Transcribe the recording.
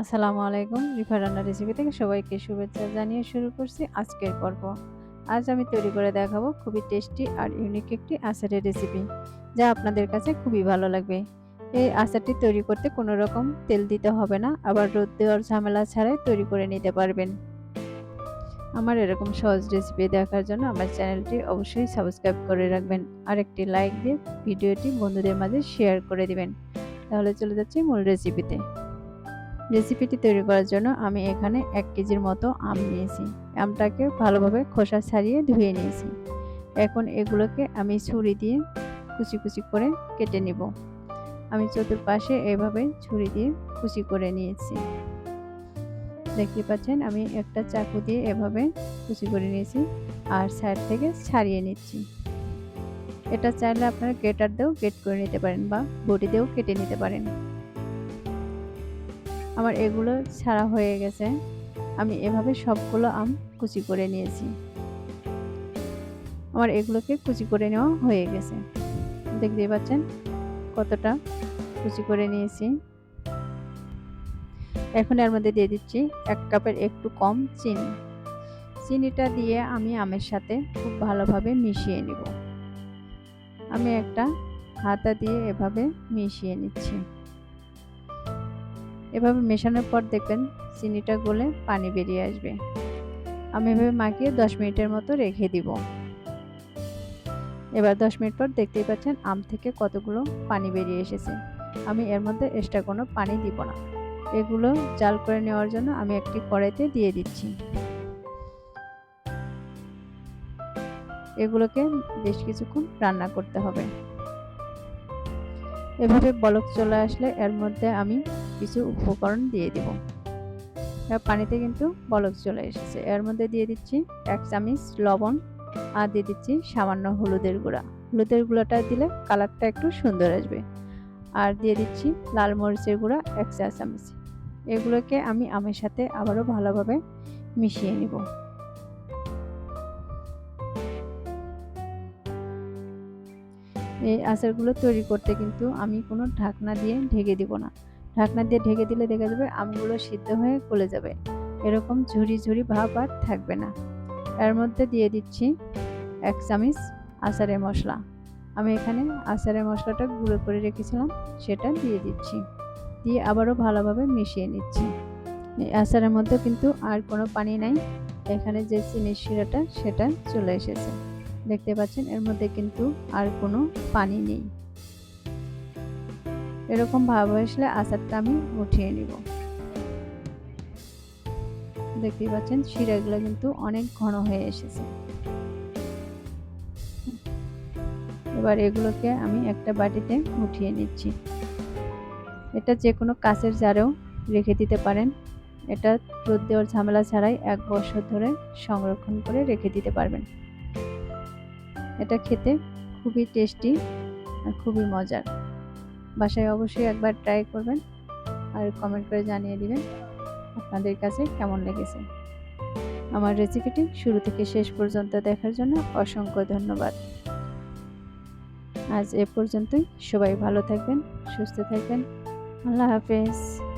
আসসালামু আলাইকুম রিফা রান্না রেসিপি থেকে সবাইকে শুভেচ্ছা জানিয়ে শুরু করছি আজকের পর্ব। আজ আমি তৈরি করে দেখাবো খুবই টেস্টি আর ইউনিক একটি আচারের রেসিপি যা আপনাদের কাছে খুবই ভালো লাগবে। এই আচারটি তৈরি করতে কোনো রকম তেল দিতে হবে না, আবার রোদ দেওয়ার ঝামেলা ছাড়াই তৈরি করে নিতে পারবেন। আমার এরকম সহজ রেসিপি দেখার জন্য আমার চ্যানেলটি অবশ্যই সাবস্ক্রাইব করে রাখবেন, আর একটি লাইক দিয়ে ভিডিওটি বন্ধুদের মাঝে শেয়ার করে দিবেন। তাহলে চলে যাচ্ছি মূল রেসিপিতে রেসিপিটি তৈরি করার জন্য আমি এখানে এক কেজির মতো আম নিয়েছি। আমটাকে ভালোভাবে খোসা ছাড়িয়ে ধুয়ে নিয়েছি। এখন এগুলোকে আমি ছুরি দিয়ে কুচি কুচি করে কেটে নিব। আমি চতুর্পাশে এভাবে ছুরি দিয়ে কুচি করে নিয়েছি। দেখতে পাচ্ছেন, আমি একটা চাকু দিয়ে এভাবে কুচি করে নিয়েছি আর সাইড থেকে ছাড়িয়ে নিচ্ছি। এটা চাইলে আপনারা গ্রেটার দিয়েও গেট করে নিতে পারেন বা বটি দিয়েও কেটে নিতে পারেন। আমার এগুলো ছাড়া হয়ে গেছে। আমি এভাবে সবগুলো আম কুচি করে নিয়েছি। আমার এগুলোকে কুচি করে নেওয়া হয়ে গেছে। দেখতেই পাচ্ছেন কতটা কুচি করে নিয়েছি। এখন এর মধ্যে দিয়ে দিচ্ছি এক কাপের একটু কম চিনি। চিনিটা দিয়ে আমি আমের সাথে খুব ভালোভাবে মিশিয়ে নিব। আমি একটা হাতা দিয়ে এভাবে মিশিয়ে নিচ্ছি। এভাবে মেশানোর পর দেখবেন চিনিটা গলে পানি বেরিয়ে আসবে। আমি এভাবে মাখিয়ে দশ মিনিটের মতো রেখে দিব। এবার দশ মিনিট পর দেখতেই পাচ্ছেন আম থেকে কতগুলো পানি বেরিয়ে এসেছে। আমি এর মধ্যে এক্সট্রা কোনো পানি দিব না। এগুলো জাল করে নেওয়ার জন্য আমি একটি কড়াইতে দিয়ে দিচ্ছি। এগুলোকে বেশ কিছুক্ষণ রান্না করতে হবে। এভাবে বলক চলে আসলে এর মধ্যে আমি কিছু উপকরণ দিয়ে দিব। পানিতে কিন্তু বলক চলে এসেছে। এর মধ্যে দিয়ে দিচ্ছি এক চামচ লবণ আর দিয়ে দিচ্ছি সামান্য হলুদের গুঁড়া। হলুদের গুঁড়াটা দিলে কালারটা একটু সুন্দর আসবে। আর দিয়ে দিচ্ছি লাল মরিচের গুঁড়া এক চা চামচ। এগুলোকে আমি আমের সাথে আবারও ভালোভাবে মিশিয়ে নিব। এই আচারগুলো তৈরি করতে কিন্তু আমি কোনো ঢাকনা দিয়ে ঢেকে দিব না। ঢাকনা দিয়ে ঢেকে দিলে দেখা যাবে আমগুলো সিদ্ধ হয়ে গলে যাবে। এরকম ঝুরি ঝুরি ভাব আর থাকবে না। এর মধ্যে দিয়ে দিচ্ছি এক চামচ আচারের মশলা। আমি এখানে আচারের মশলাটা গুঁড়ো করে রেখেছিলাম, সেটা দিয়ে দিচ্ছি। দিয়ে আবারও ভালোভাবে মিশিয়ে নিচ্ছি। এই আচারের মধ্যে কিন্তু আর কোনো পানি নাই। এখানে যে চিনির শিরাটা, সেটা চলে এসেছে। দেখতে পাচ্ছেন, এর মধ্যে কিন্তু আর কোনো পানি নেই। এরকম ভাব আসলে আচারটা আমি উঠিয়ে নিব। দেখতেই পাচ্ছেন, শিরাগুলো কিন্তু অনেক ঘন হয়ে এসেছে। এবার এগুলোকে আমি একটা বাটিতে উঠিয়ে নিচ্ছি। এটা যে কোনো কাঁচের জারেও রেখে দিতে পারেন। এটা রোদ দেওয়ার ঝামেলা ছাড়াই এক বছর ধরে সংরক্ষণ করে রেখে দিতে পারবেন। এটা খেতে খুবই টেস্টি আর খুবই মজার। বাসায় অবশ্যই একবার ট্রাই করবেন আর কমেন্ট করে জানিয়ে দিবেন আপনাদের কাছে কেমন লেগেছে। আমার রেসিপিটি শুরু থেকে শেষ পর্যন্ত দেখার জন্য অসংখ্য ধন্যবাদ। আজ এ পর্যন্তই। সবাই ভালো থাকবেন, সুস্থ থাকবেন। আল্লাহ হাফেজ।